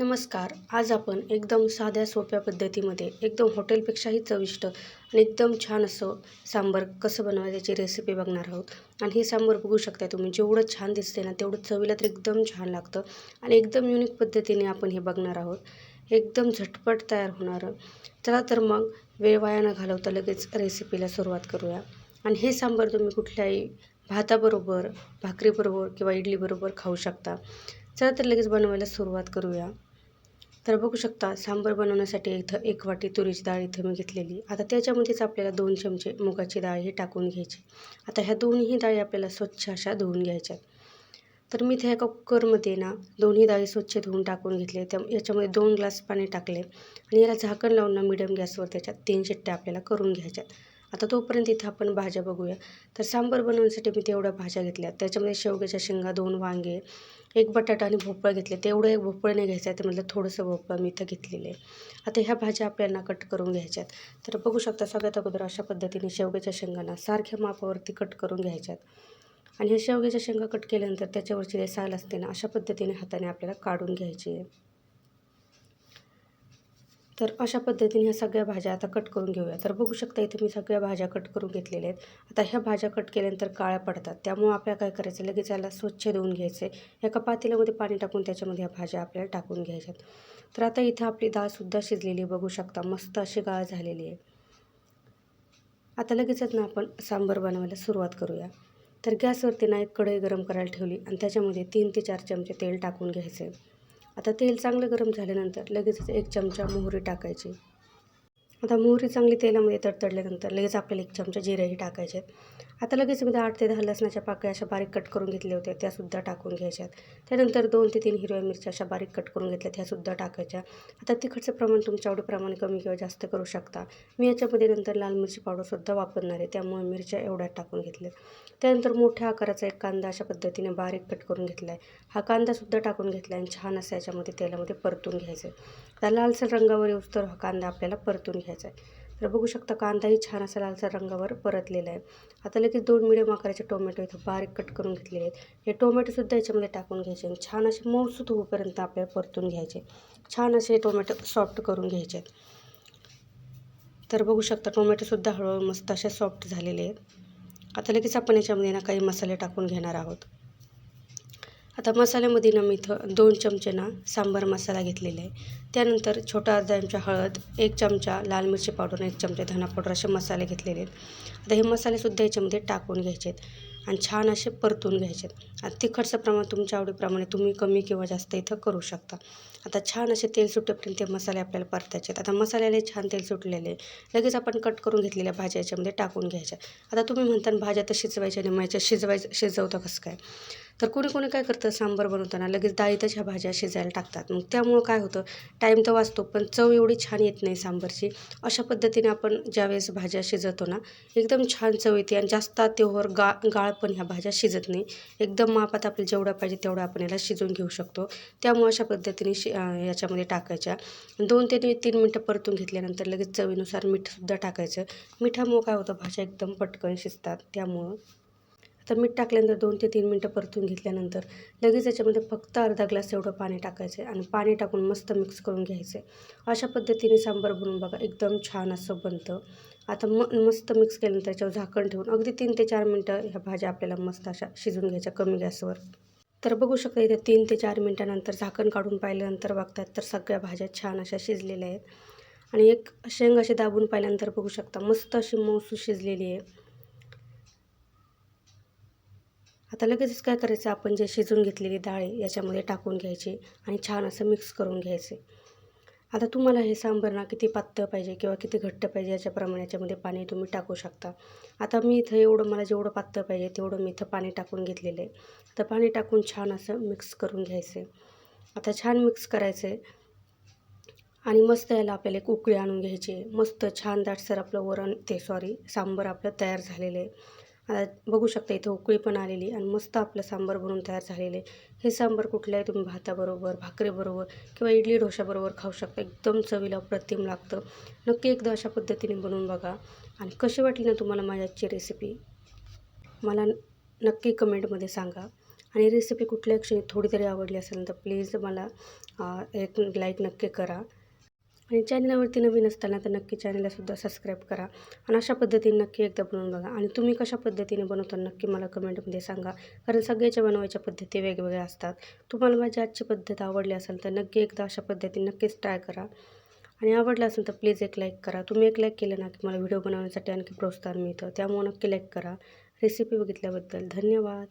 नमस्कार. आज आपण एकदम साध्या सोप्या पद्धतीमध्ये एकदम हॉटेलपेक्षाही चविष्ट आणि एकदम छान असं सांबार कसं बनवायचं याची रेसिपी बघणार आहोत. आणि हे सांबार बघू शकता तुम्ही जेवढं छान दिसते ना तेवढं चवीला तर एकदम छान लागतं. आणि एकदम युनिक पद्धतीने आपण हे बघणार आहोत. एकदम झटपट तयार होणारं. चला तर मग वेळ वाया न घालवता लगेच रेसिपीला सुरुवात करूया. आणि हे सांबार तुम्ही कुठल्याही भाताबरोबर भाकरीबरोबर किंवा इडलीबरोबर खाऊ शकता. चला तर लगेच बनवायला सुरुवात करूया. तर बघू शकता सांबर बनवण्यासाठी इथं एक वाटी तुरीची डाळ इथं मी घेतलेली. आता त्याच्यामध्येच आपल्याला दोन चमचे मुगाची डाळ ही टाकून घ्यायची. आता ह्या दोन्ही डाळी आपल्याला स्वच्छ अशा धुवून घ्यायच्या तर मी त्या एका कुकरमध्ये ना दोन्ही डाळी स्वच्छ धुवून टाकून घेतले. त्या याच्यामध्ये दोन ग्लास पाणी टाकले आणि याला झाकण लावून ना मिडियम गॅसवर त्याच्यात तीन शिट्ट्या आपल्याला करून घ्यायच्यात आता तोपर्यंत इथं आपण भाज्या बघूया. तर सांबार बनवण्यासाठी मी तेवढ्या भाज्या घेतल्या. त्याच्यामध्ये शेवग्याच्या शेंगा दोन वांगे एक बटाटा आणि भोपळा घेतले. तेवढं एक भोपळं नाही घ्यायचं आहे तर म्हटलं थोडंसं भोपळं मी इथं घेतलेलं. आहे आता ह्या भाज्या आपल्याला कट करून घ्यायच्यात. तर बघू शकता सगळ्यात अगोदर अशा पद्धतीने शेवग्याच्या शेंगांना सारख्या मापावरती कट करून घ्यायच्यात. आणि ह्या शेवग्याच्या शेंगा कट केल्यानंतर त्याच्यावरची जे साल असते ना अशा पद्धतीने हाताने आपल्याला काढून घ्यायची आहे. तर अशा पद्धतीने ह्या सगळ्या भाज्या आता कट करून घेऊया. तर बघू शकता इथे मी सगळ्या भाज्या कट करून घेतलेल्या आहेत. आता ह्या भाज्या कट केल्यानंतर काळ्या पडतात. त्यामुळे आपल्याला काय करायचं? लगेच याला स्वच्छ धुवून घ्यायचं. आहे एका पातेल्यामध्ये पाणी टाकून त्याच्यामध्ये ह्या भाज्या आपल्याला टाकून घ्यायच्यात तर आता इथं आपली डाळसुद्धा शिजलेली बघू शकता मस्त अशी गाळ झालेली आहे. आता लगेचच ना आपण सांबार बनवायला सुरुवात करूया. तर गॅसवरती ना एक कढई गरम करायला ठेवली आणि त्याच्यामध्ये तीन ते चार चमचे तेल टाकून घ्यायचे. आता तेल चांगलं गरम झाल्यानंतर लगेचच एक चमचा मोहरी टाकायची. आता मोहरी चांगली तेलामध्ये तडतडल्यानंतर लगेच आपल्याला एक चमचा जिरेही टाकायचे आता लगेच मी आठ ते दहा लसणाच्या पाकळ्या अशा बारीक कट करून घेतल्या होत्या त्यासुद्धा टाकून घ्यायच्यात त्यानंतर दोन ते तीन हिरव्या मिरच्या अशा बारीक कट करून घेतल्या त्यासुद्धा टाकायच्या. आता तिखटचं प्रमाण तुमच्या आवडीप्रमाणे कमी किंवा जास्त करू शकता. मी याच्यामध्ये नंतर लाल मिरची पावडरसुद्धा वापरणार आहे त्यामुळे मिरच्या एवढ्या टाकून घेतल्या त्यानंतर मोठ्या आकाराचा एक कांदा अशा पद्धतीने बारीक कट करून घेतला आहे हा कांदासुद्धा टाकून घेतला आहे आणि छान असं याच्यामध्ये तेलामध्ये परतून घ्यायचं आहे आता लालसर रंगावर येऊस तर हा कांदा आपल्याला परतून घ्यायचा आहे. तर बघू शकता कांदाही छान असा लालसर रंगावर परतलेला आहे. आता लगेच दोन मिडियम आकाराचे टोमॅटो इथं बारीक कट करून घेतलेले आहेत. हे टोमॅटोसुद्धा याच्यामध्ये टाकून घ्यायचे आणि छान असे मऊसूत होईपर्यंत आपल्याला परतून घ्यायचे. छान असे टोमॅटो सॉफ्ट करून घ्यायचे आहेत. तर बघू शकता टोमॅटोसुद्धा हळूहळू मस्त असे सॉफ्ट झालेले आहेत. आता लगेच आपण याच्यामध्ये ना काही मसाले टाकून घेणार आहोत. आता मसाल्यामध्ये ना मी इथं दोन चमचे ना सांबार मसाला घेतलेला आहे. त्यानंतर छोटा अर्धा चमचा हळद एक चमचा लाल मिरची पावडर एक चमचा धना पावडर असे मसाले घेतलेले आहेत. आता हे मसालेसुद्धा याच्यामध्ये टाकून घ्यायचे आहेत आणि छान असे परतून घ्यायचे आहेत आणि तिखटचं प्रमाण तुमच्या आवडीप्रमाणे तुम्ही कमी किंवा जास्त इथं करू शकता. आता छान असे तेल सुटेपर्यंत ते मसाले आपल्याला परतायचे आहेत आता मसाल्याला छान तेल सुटलेले लगेच आपण कट करून घेतलेल्या भाज्या याच्यामध्ये टाकून घ्यायच्या. आता तुम्ही म्हणता भाज्या तर शिजवायच्या आणि माझ्या शिजवायचं शिजवतं कसं काय? तर कोणी कोणी काय करतं? सांबार बनवताना लगेच डाळीतच ह्या भाज्या शिजायला टाकतात. मग त्यामुळं काय होतं? टाईम तर वाचतो पण चव एवढी छान येत नाही सांबारची. अशा पद्धतीने आपण ज्यावेळेस भाज्या शिजवतो ना एकदम छान चव येते आणि जास्त तेव्हावर गा गाळ पण ह्या भाज्या शिजत नाही. एकदम मापात आपल्याला जेवढं पाहिजे तेवढं आपण याला शिजवून घेऊ शकतो. त्यामुळे अशा पद्धतीने शि याच्यामध्ये टाकायच्या. दोन ते तीन मिनटं परतून घेतल्यानंतर लगेच चवीनुसार मीठसुद्धा टाकायचं. मिठामुळं काय होतं? भाज्या एकदम पटकन शिजतात. त्यामुळं तर मीठ टाकल्यानंतर दोन ते तीन मिनटं परतून घेतल्यानंतर लगेच याच्यामध्ये फक्त अर्धा ग्लास एवढं पाणी टाकायचं आहे आणि पाणी टाकून मस्त मिक्स करून घ्यायचं. आहे अशा पद्धतीने सांबार बनवून बघा एकदम छान असं बनतं. आता म मस्त मिक्स केल्यानंतर त्याच्यावर झाकण ठेवून अगदी तीन ते चार मिनटं ह्या भाज्या आपल्याला मस्त अशा शिजून घ्यायच्या कमी गॅसवर. तर बघू शकता इथे तीन ते चार मिनटानंतर झाकण काढून पाहिल्यानंतर बघतात तर सगळ्या भाज्या छान अशा शिजलेल्या आहेत. आणि एक शेंग अशी दाबून पाहिल्यानंतर बघू शकता मस्त अशी मौसू शिजलेली आहे. आता लगेचच काय करायचं? आपण जे शिजून घेतलेली डाळ याच्यामध्ये टाकून घ्यायची आणि छान असं मिक्स करून घ्यायचे. आता तुम्हाला हे सांबर ना किती पातळ पाहिजे किंवा किती घट्ट पाहिजे याच्याप्रमाणे याच्यामध्ये पाणी तुम्ही टाकू शकता. आता मी इथं एवढं मला जेवढं पातळ पाहिजे तेवढं मी इथं पाणी टाकून घेतलेलं आहे. तर पाणी टाकून छान असं मिक्स करून घ्यायचं. आता छान मिक्स करायचं. आहे आणि मस्त याला आपल्याला एक उकळी आणून घ्यायची मस्त छान दाटसर आपलं वरण ते सॉरी सांबर आपलं तयार झालेलं आहे. आता बघू शकता इथं उकळी पण आलेली आणि मस्त आपलं सांबार बनवून तयार झालेले हे सांबार कुठल्याही तुम्ही भाताबरोबर भाकरीबरोबर किंवा इडली डोशाबरोबर खाऊ शकता. एकदम चवीला प्रतिम लागतं. नक्की एकदा अशा पद्धतीने बनवून बघा. आणि कशी वाटली ना तुम्हाला माझ्याची रेसिपी मला नक्की कमेंटमध्ये सांगा. आणि रेसिपी कुठल्या क्षणी थोडी तरी आवडली असेल तर प्लीज मला एक लाईक नक्की करा. आणि चॅनलवरती नवीन असताना तर नक्की चॅनललासुद्धा सबस्क्राईब करा. आणि अशा पद्धतीने नक्की एकदा बनवून बघा. आणि तुम्ही कशा पद्धतीने बनवता नक्की मला कमेंटमध्ये सांगा. कारण सगळ्याच्या बनवायच्या पद्धती वेगवेगळ्या असतात. तुम्हाला माझी आजची पद्धत आवडली असेल तर नक्की एकदा अशा पद्धतीने नक्कीच ट्राय करा. आणि आवडलं असेल तर प्लीज एक लाईक करा. तुम्ही एक लाईक केलं ना की मला व्हिडिओ बनवण्यासाठी आणखी प्रोत्साहन मिळतं. त्यामुळे नक्की लाईक करा. रेसिपी बघितल्याबद्दल धन्यवाद.